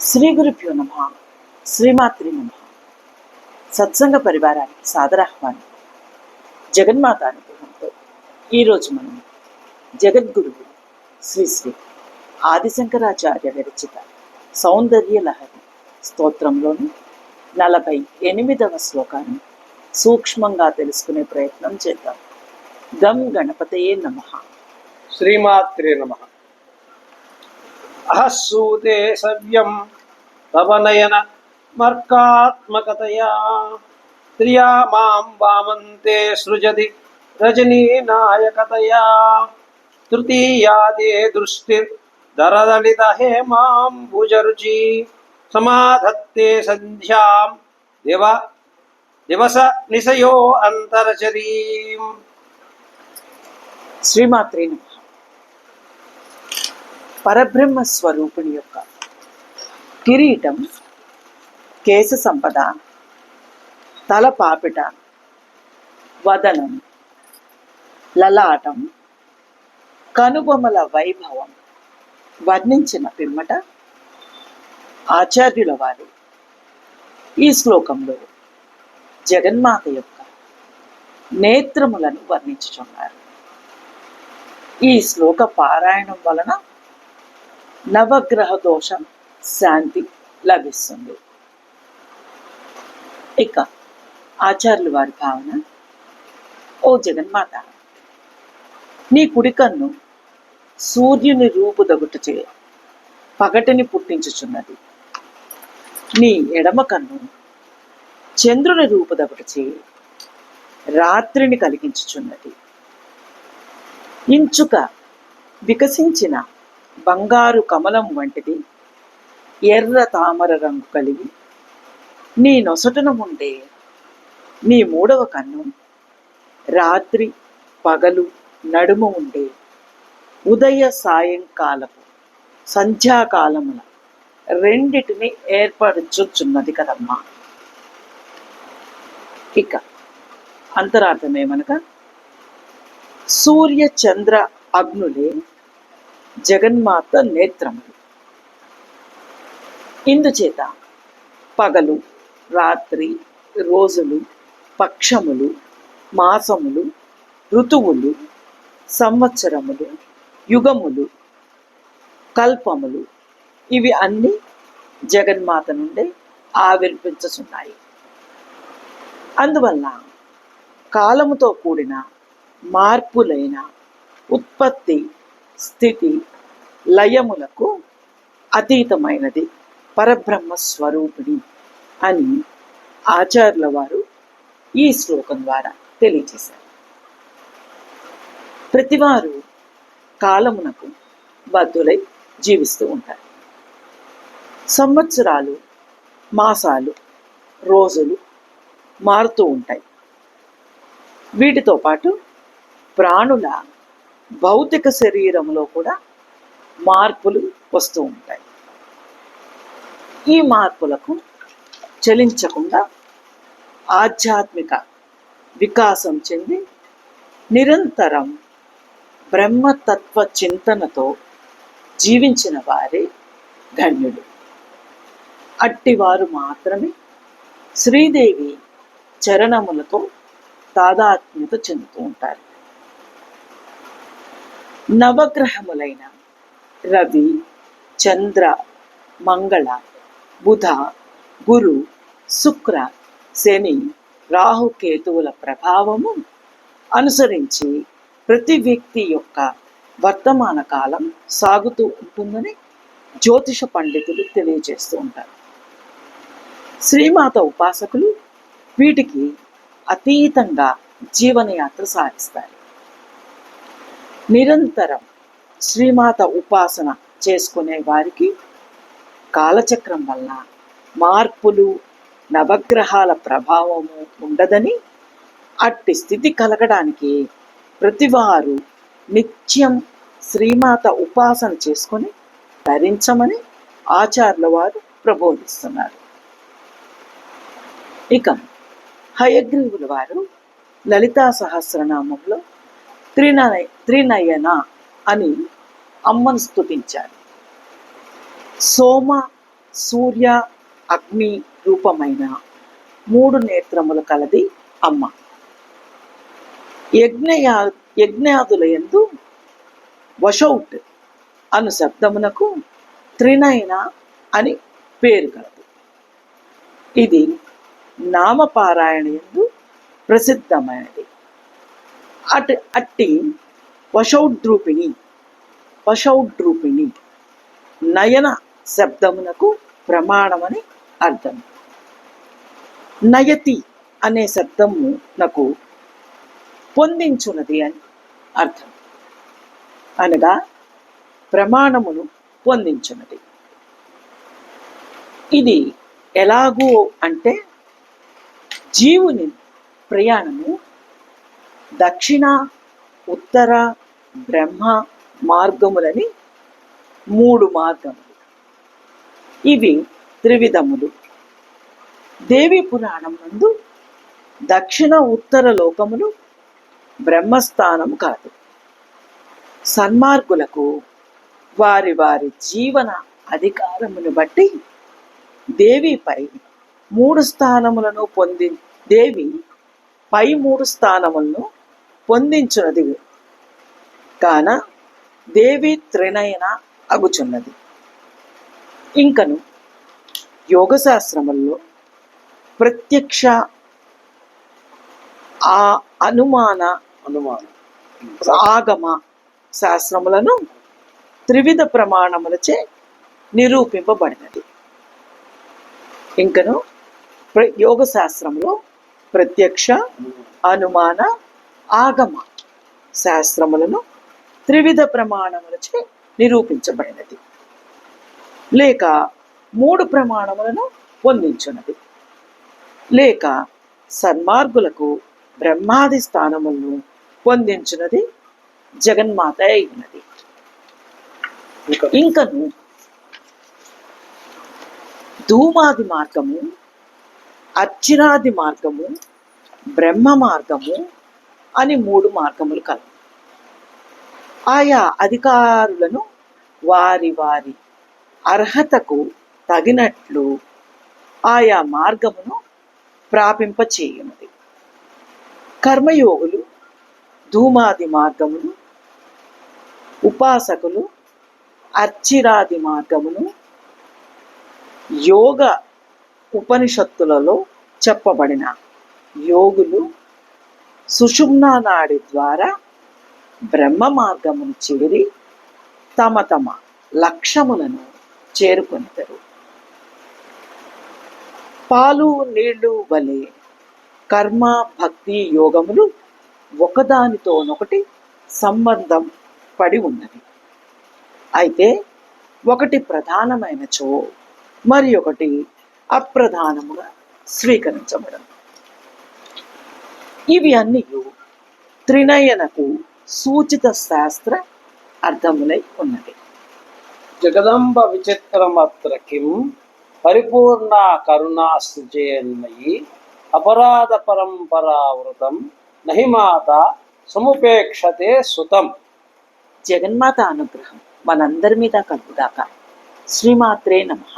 శ్రీ గురుభ్యో నమ. శ్రీమాత్రి నమ. సత్సంగ పరివారానికి సాదరాహ్వానం. జగన్మాత అనుగ్రహంతో ఈరోజు మనం జగద్గురువు శ్రీ శ్రీ ఆదిశంకరాచార్య విరచిత సౌందర్య లహరి స్తోత్రంలోని నలభై ఎనిమిదవ శ్లోకాన్ని సూక్ష్మంగా తెలుసుకునే ప్రయత్నం చేద్దాం. గం గణపతయే నమః. శ్రీమాత్రే నమ. अहसूते सव्यम। तव नयन मर्कात्मकतया। त्रिया माँ वामन्ते सृजति रजनीनायकतया। तृतीया ते भुजरुचि समाधत्ते सन्ध्यां दिव दिवसनिशयो अन्तरचरीम् श्रीमात्रीनम् పరబ్రహ్మ స్వరూపుని యొక్క కిరీటం కేశ సంపద తల పాపిట వదనం లలాటం కనుబొమల వైభవం వర్ణించిన పిమ్మట ఆచార్యుల వారు ఈ శ్లోకంలో జగన్మాత యొక్క నేత్రములను వర్ణించుచున్నారు. ఈ శ్లోక పారాయణం వలన నవగ్రహ దోషం శాంతి లభిస్తుంది. ఇక ఆచార్యుల వారి భావన ఓ జగన్మాత నీ కుడికన్ను సూర్యుని రూపుదగుట చే పగటిని పుట్టించుచున్నది. నీ ఎడమ కన్ను చంద్రుని రూపుదగుట చే రాత్రిని కలిగించుచున్నది. ఇంచుక వికసించిన బంగారు కమలం వంటిది ఎర్ర తామర రంగు కలిగి నీ నొసటున ఉండే నీ మూడవ కన్ను రాత్రి పగలు నడుమ ఉండే ఉదయ సాయంకాలపు సంధ్యాకాలముల రెండిటిని ఏర్పరచుచున్నది కదమ్మా. ఇక అంతరార్థమేమనగా సూర్య చంద్ర అగ్నులే జగన్మాత నేత్రములు ఇందుచేత పగలు రాత్రి రోజులు పక్షములు మాసములు ఋతువులు సంవత్సరములు యుగములు కల్పములు ఇవి అన్నీ జగన్మాత నుండే ఆవిర్భించుచున్నాయి. అందువల్ల కాలముతో కూడిన మార్పులైన ఉత్పత్తి స్థితి లయములకు అతీతమైనది పరబ్రహ్మ స్వరూపిణి అని ఆచార్యుల వారు ఈ శ్లోకం ద్వారా తెలియజేశారు. ప్రతివారు కాలమునకు బద్దులై జీవిస్తూ ఉంటారు. సంవత్సరాలు మాసాలు రోజులు మారుతూ ఉంటాయి. వీటితో పాటు ప్రాణుల భౌతిక శరీరంలో కూడా మార్పులు వస్తూ ఉంటాయి. ఈ మార్పులకు చలించకుండా ఆధ్యాత్మిక వికాసం చెంది నిరంతరం బ్రహ్మతత్వ చింతనతో జీవించిన వారే ధన్యుడు అట్టివారు మాత్రమే శ్రీదేవి చరణములతో తాదాత్మ్యత చెందుతూ ఉంటారు. నవగ్రహములైన రవి చంద్ర మంగళ బుధ గురు శుక్ర శని రాహుకేతువుల ప్రభావము అనుసరించి ప్రతి వ్యక్తి యొక్క వర్తమాన కాలం సాగుతూ ఉంటుందని జ్యోతిష పండితులు తెలియజేస్తూ ఉంటారు. శ్రీమాత ఉపాసకులు వీటికి అతీతంగా జీవనయాత్ర సాగిస్తారు. నిరంతరం శ్రీమాత ఉపాసన చేసుకునే వారికి కాలచక్రం వల్ల మార్పులు నవగ్రహాల ప్రభావము ఉండదని అట్టి స్థితి కలగడానికి ప్రతివారు నిత్యం శ్రీమాత ఉపాసన చేసుకొని ధరించమని ఆచార్యుల వారు ప్రబోధిస్తున్నారు. ఇక హయగ్రీవుల వారు లలితా సహస్రనామంలో త్రినయ త్రినయన అని అమ్మను స్తుతించారు సోమ సూర్య అగ్ని రూపమైన మూడు నేత్రములు కలది అమ్మ. యజ్ఞయా యజ్ఞాదుల యందు వశౌట్ అను శబ్దమునకు త్రినయన అని పేరు కలదు. ఇది నామపారాయణ యందు ప్రసిద్ధమైనది. అట్ అట్టి వశౌడ్రూపిణి వశౌడ్రూపిణి నయన శబ్దమునకు ప్రమాణమని అర్థం. నయతి అనే శబ్దమునకు పొందించున్నది అని అర్థం. అనగా ప్రమాణమును పొందించున్నది. ఇది ఎలాగూ అంటే జీవుని ప్రయాణము దక్షిణ ఉత్తర బ్రహ్మ మార్గములని మూడు మార్గములు. ఇవి త్రివిధములు. దేవి పురాణం నందు దక్షిణ ఉత్తర లోకములు బ్రహ్మస్థానం కాదు. సన్మార్గులకు వారి వారి జీవన అధికారమును బట్టి దేవిపై మూడు స్థానములను పొంది దేవి పై మూడు స్థానములను పొందించున్నది. కాన దేవి త్రినయన అగుచున్నది. ఇంకను యోగశాస్త్రముల్లో ప్రత్యక్ష ఆ అనుమాన అనుమానం. ఆగమ శాస్త్రములను త్రివిధ ప్రమాణములచే నిరూపింపబడినది. ఇంకను యోగ శాస్త్రంలో ప్రత్యక్ష అనుమాన ఆగమ శాస్త్రములను త్రివిధ ప్రమాణములచే నిరూపించబడినది. లేక మూడు ప్రమాణములను పొందించున్నది లేక సన్మార్గులకు బ్రహ్మాది స్థానములను పొందించినది జగన్మాత అయినది. ఇంకను ధూమాది మార్గము అర్చనాది మార్గము బ్రహ్మ మార్గము అని మూడు మార్గములు కలవు. ఆయా అధికారులను వారి వారి అర్హతకు తగినట్లు ఆయా మార్గమును ప్రాపింపచేయున్నది కర్మయోగులు ధూమాది మార్గమును ఉపాసకులు అర్చిరాది మార్గమును యోగ ఉపనిషత్తులలో చెప్పబడిన యోగులు సుషుమ్నా నాడి ద్వారా బ్రహ్మ మార్గమును చేరి తమ తమ లక్ష్యములను చేరుకొనిదరు పాలు నీళ్ళు వలె కర్మ భక్తి యోగములు ఒకదానితోనొకటి సంబంధం పడి ఉన్నది అయితే ఒకటి ప్రధానమైనచో మరి ఒకటి అప్రధానముగా స్వీకరించబడదు ఇవి అన్నీ త్రినయనకు సూచిత శాస్త్ర అర్థములై ఉన్నది జగదంబ విచిత్రమత్ర కిం పరిపూర్ణ కరుణాశ్రుజయన్మయి అపరాధ పరంపరావృతం నహి మాత సముపేక్షతే సుతం. జగన్మాత అనుగ్రహం మనందరి మీద కలుగుదాక శ్రీమాత్రే నమః.